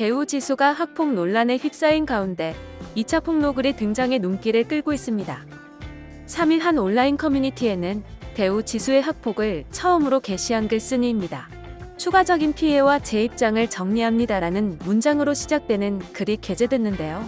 배우 지수가 학폭 논란에 휩싸인 가운데 2차 폭로글이 등장해 눈길을 끌고 있습니다. 3일 한 온라인 커뮤니티에는 배우 지수의 학폭을 처음으로 게시한 글쓴이입니다. 추가적인 피해와 제 입장을 정리합니다라는 문장으로 시작되는 글이 게재됐는데요.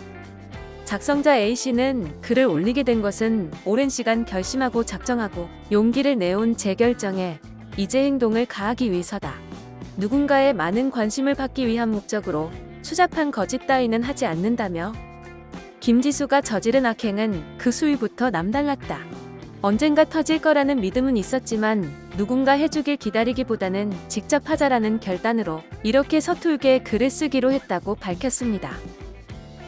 작성자 A씨는 글을 올리게 된 것은 오랜 시간 결심하고 작정하고 용기를 내온 제 결정에 이제 행동을 가하기 위해서다. 누군가의 많은 관심을 받기 위한 목적으로 추잡한 거짓 따위는 하지 않는다며 김지수가 저지른 악행은 그 수위부터 남달랐다. 언젠가 터질 거라는 믿음은 있었지만 누군가 해주길 기다리기보다는 직접 하자라는 결단으로 이렇게 서툴게 글을 쓰기로 했다고 밝혔습니다.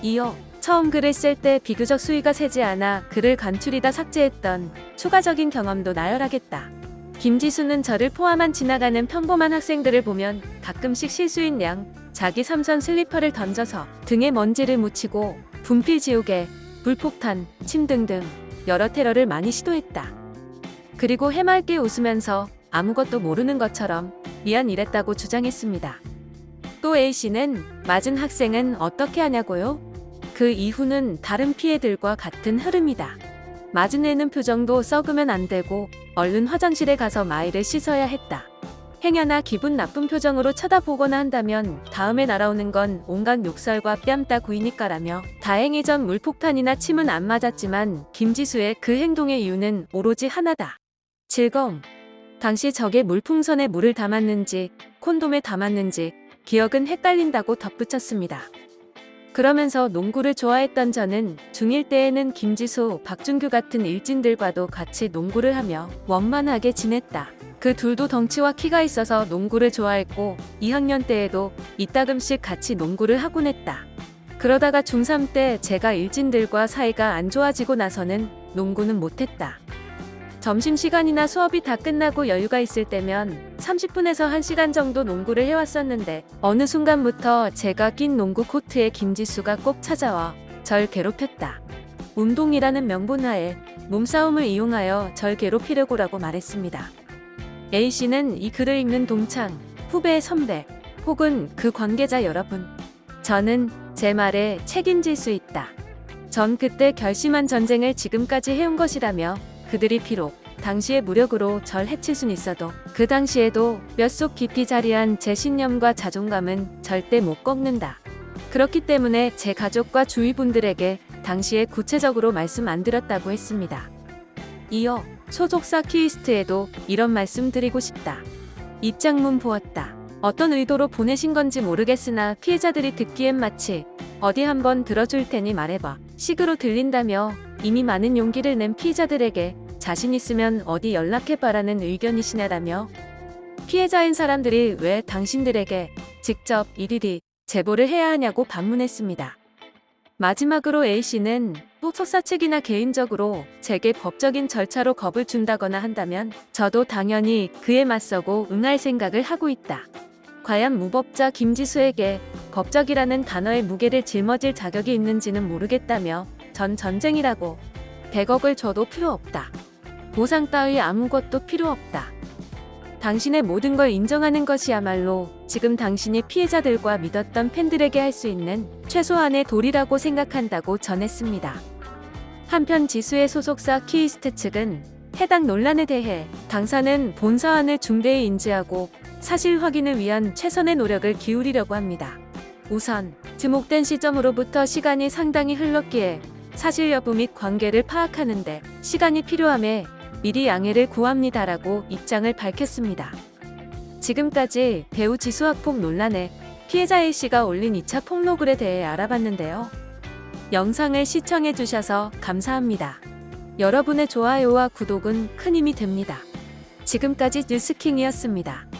이어 처음 글을 쓸 때 비교적 수위가 세지 않아 글을 간추리다 삭제했던 추가적인 경험도 나열하겠다. 김지수는 저를 포함한 지나가는 평범한 학생들을 보면 가끔씩 실수인 양 자기 삼선 슬리퍼를 던져서 등에 먼지를 묻히고 분필 지우개, 불폭탄, 침 등등 여러 테러를 많이 시도했다. 그리고 해맑게 웃으면서 아무것도 모르는 것처럼 미안 이랬다고 주장했습니다. 또 A씨는 맞은 학생은 어떻게 하냐고요? 그 이후는 다른 피해들과 같은 흐름이다. 애는 표정도 썩으면 안 되고 얼른 화장실에 가서 마이를 씻어야 했다. 행여나 기분 나쁜 표정으로 쳐다보거나 한다면 다음에 날아오는 건 온갖 욕설과 뺨따 구이니까라며 다행히 전 물폭탄이나 침은 안 맞았지만 김지수의 그 행동의 이유는 오로지 하나다. 즐거움. 당시 적의 물풍선에 물을 담았는지 콘돔에 담았는지 기억은 헷갈린다고 덧붙였습니다. 그러면서 농구를 좋아했던 저는 중1 때에는 김지수, 박준규 같은 일진들과도 같이 농구를 하며 원만하게 지냈다. 그 둘도 덩치와 키가 있어서 농구를 좋아했고 2학년 때에도 이따금씩 같이 농구를 하곤 했다. 그러다가 중3 때 제가 일진들과 사이가 안 좋아지고 나서는 농구는 못했다. 점심시간이나 수업이 다 끝나고 여유가 있을 때면 30분에서 1시간 정도 농구를 해왔었는데 어느 순간부터 제가 낀 농구 코트에 김지수가 꼭 찾아와 절 괴롭혔다. 운동이라는 명분하에 몸싸움을 이용하여 절 괴롭히려고라고 말했습니다. A씨는 이 글을 읽는 동창, 후배, 선배, 혹은 그 관계자 여러분. 저는 제 말에 책임질 수 있다. 전 그때 결심한 전쟁을 지금까지 해온 것이라며 그들이 비록 당시의 무력으로 절 해칠 순 있어도 그 당시에도 뼛속 깊이 자리한 제 신념과 자존감은 절대 못 꺾는다. 그렇기 때문에 제 가족과 주위 분들에게 당시에 구체적으로 말씀 안 드렸다고 했습니다. 이어 소속사 퀴스트에도 이런 말씀 드리고 싶다. 입장문 보았다. 어떤 의도로 보내신 건지 모르겠으나 피해자들이 듣기엔 마치 어디 한번 들어줄 테니 말해봐. 식으로 들린다며 이미 많은 용기를 낸 피해자들에게 자신 있으면 어디 연락해봐라는 의견이시냐라며 피해자인 사람들이 왜 당신들에게 직접 일일이 제보를 해야 하냐고 반문했습니다. 마지막으로 A씨는 소속사 측이나 개인적으로 제게 법적인 절차로 겁을 준다거나 한다면 저도 당연히 그에 맞서고 응할 생각을 하고 있다. 과연 무법자 김지수에게 법적이라는 단어의 무게를 짊어질 자격이 있는지는 모르겠다며 전 전쟁이라고 100억을 줘도 필요 없다. 보상 따위 아무것도 필요 없다. 당신의 모든 걸 인정하는 것이야말로 지금 당신이 피해자들과 믿었던 팬들에게 할 수 있는 최소한의 도리라고 생각한다고 전했습니다. 한편 지수의 소속사 키이스트 측은 해당 논란에 대해 당사는 본 사안을 중대히 인지하고 사실 확인을 위한 최선의 노력을 기울이려고 합니다. 우선 지목된 시점으로부터 시간이 상당히 흘렀기에 사실 여부 및 관계를 파악하는데 시간이 필요함에 미리 양해를 구합니다라고 입장을 밝혔습니다. 지금까지 배우 지수 학폭 논란에 피해자 A씨가 올린 2차 폭로글에 대해 알아봤는데요. 영상을 시청해 주셔서 감사합니다. 여러분의 좋아요와 구독은 큰 힘이 됩니다. 지금까지 뉴스킹이었습니다.